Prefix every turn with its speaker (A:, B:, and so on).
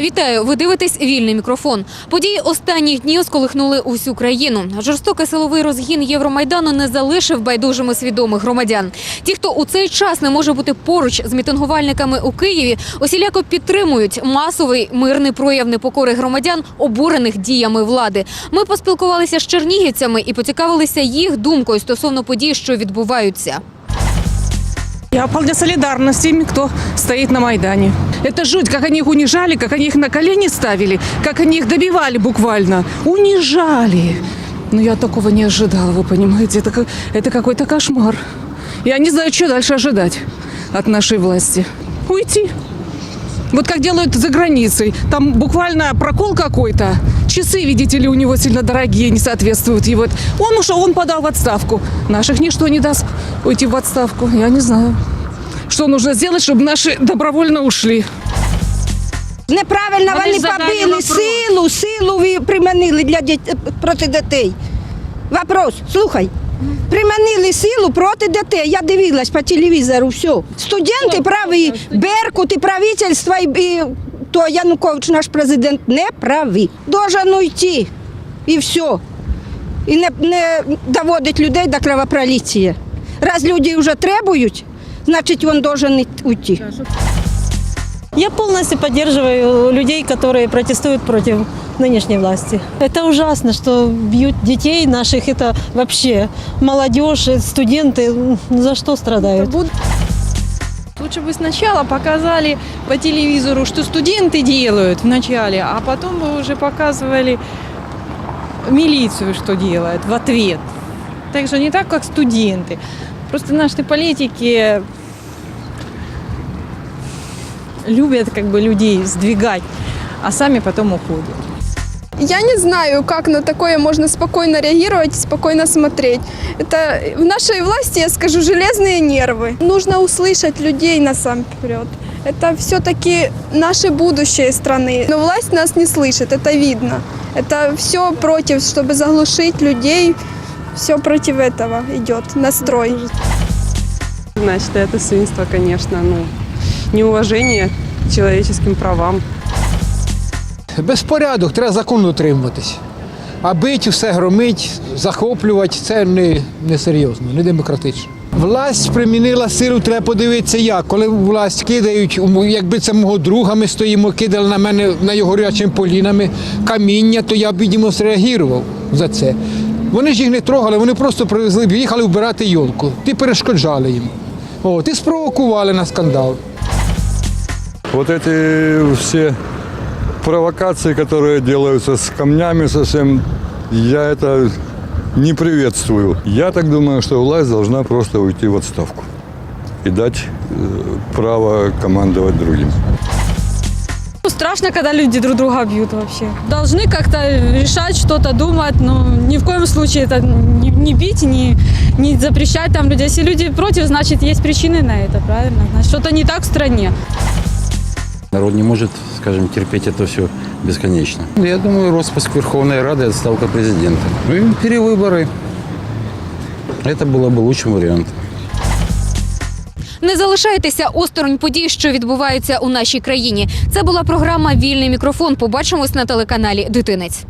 A: Вітаю! Ви дивитесь вільний мікрофон. Події останніх днів сколихнули усю країну. Жорстокий силовий розгін Євромайдану не залишив байдужими свідомих громадян. Ті, хто у цей час не може бути поруч з мітингувальниками у Києві, усіляко підтримують масовий мирний прояв непокори громадян, обурених діями влади. Ми поспілкувалися з чернігівцями і поцікавилися їх думкою стосовно подій, що відбуваються.
B: Я вполне солидарна с теми, кто стоит на Майдане. Это жуть, как они их унижали, как они их на колени ставили, как они их добивали буквально. Унижали. Но я такого не ожидала, вы понимаете. Это, как- это какой-то кошмар. Я не знаю, что дальше ожидать от нашей власти. Уйти. Вот как делают за границей. Там буквально прокол какой-то. Часы, видите ли, у него сильно дорогие, не соответствуют его. Он ушел, он подал в отставку. Наших ничто не даст уйти в отставку. Я не знаю. Что нужно сделать, чтобы наши добровольно ушли?
C: Неправильно
B: Вони
C: вони побили силу, силу ви приманили для діт... проти дітей. Вопрос, слухай. Приманили силу проти дітей. Я дивилась по телевізору, все. Студенти праві, Беркут і правительство, і, то Янукович, наш президент, не праві. Должен уйти. І все. І не, не доводить людей до кровопролиття. Раз люди вже требують, значить він должен уйти.
D: Я полностью поддерживаю людей, которые протестуют против нынешней власти. Это ужасно, что бьют детей наших, это вообще молодежь, студенты, м, за что страдают?
E: Лучше бы сначала показали по телевизору, что студенты делают вначале, а потом бы уже показывали милицию, что делает в ответ. Так что не так, как студенты. Просто наши политики любят как бы людей сдвигать, а сами потом уходят.
F: Я не знаю, как на такое можно спокойно реагировать спокойно смотреть. Это в нашей власти, я скажу, железные нервы. Нужно услышать людей на сам вперед. Это все-таки наше будущее страны. Но власть нас не слышит, это видно. Это все против, чтобы заглушить людей. Все против этого идет настрой.
G: Значит, это свинство, конечно, ну, неуважение человеческим правам.
H: Безпорядок, треба закону дотримуватись. А бить, все громить, захоплювати це не, не серйозно, не демократично. Власть примінила силу, треба подивитися як. Коли власть кидають, якби це мого друга, ми стоїмо, кидали на мене на його горячими полінами каміння, то я б, відомо, зреагував за це. Вони ж їх не трогали, вони просто привезли, їхали вбирати йолку. Ти перешкоджали їм. От, і спровокували на скандал.
I: Вот эти все провокации, которые делаются с камнями совсем, я это не приветствую. Я так думаю, что власть должна просто уйти в отставку и дать э, право командовать другим.
D: Страшно, когда люди друг друга бьют вообще. Должны как-то решать, что-то думать, но ни в коем случае это не, не бить, не, не запрещать там людей. Если люди против, значит, есть причины на это, правильно? Что-то не так в стране.
J: Народ не может, скажем, терпеть это все бесконечно. Я думаю, распуск Верховной Рады и отставка президента. Ну и перевыборы. Это было бы лучшим вариантом.
A: Не залишайтеся осторонь подій, що відбуваються у нашій країні. Це була програма Вільний мікрофон. Побачимось на телеканалі Дитинець.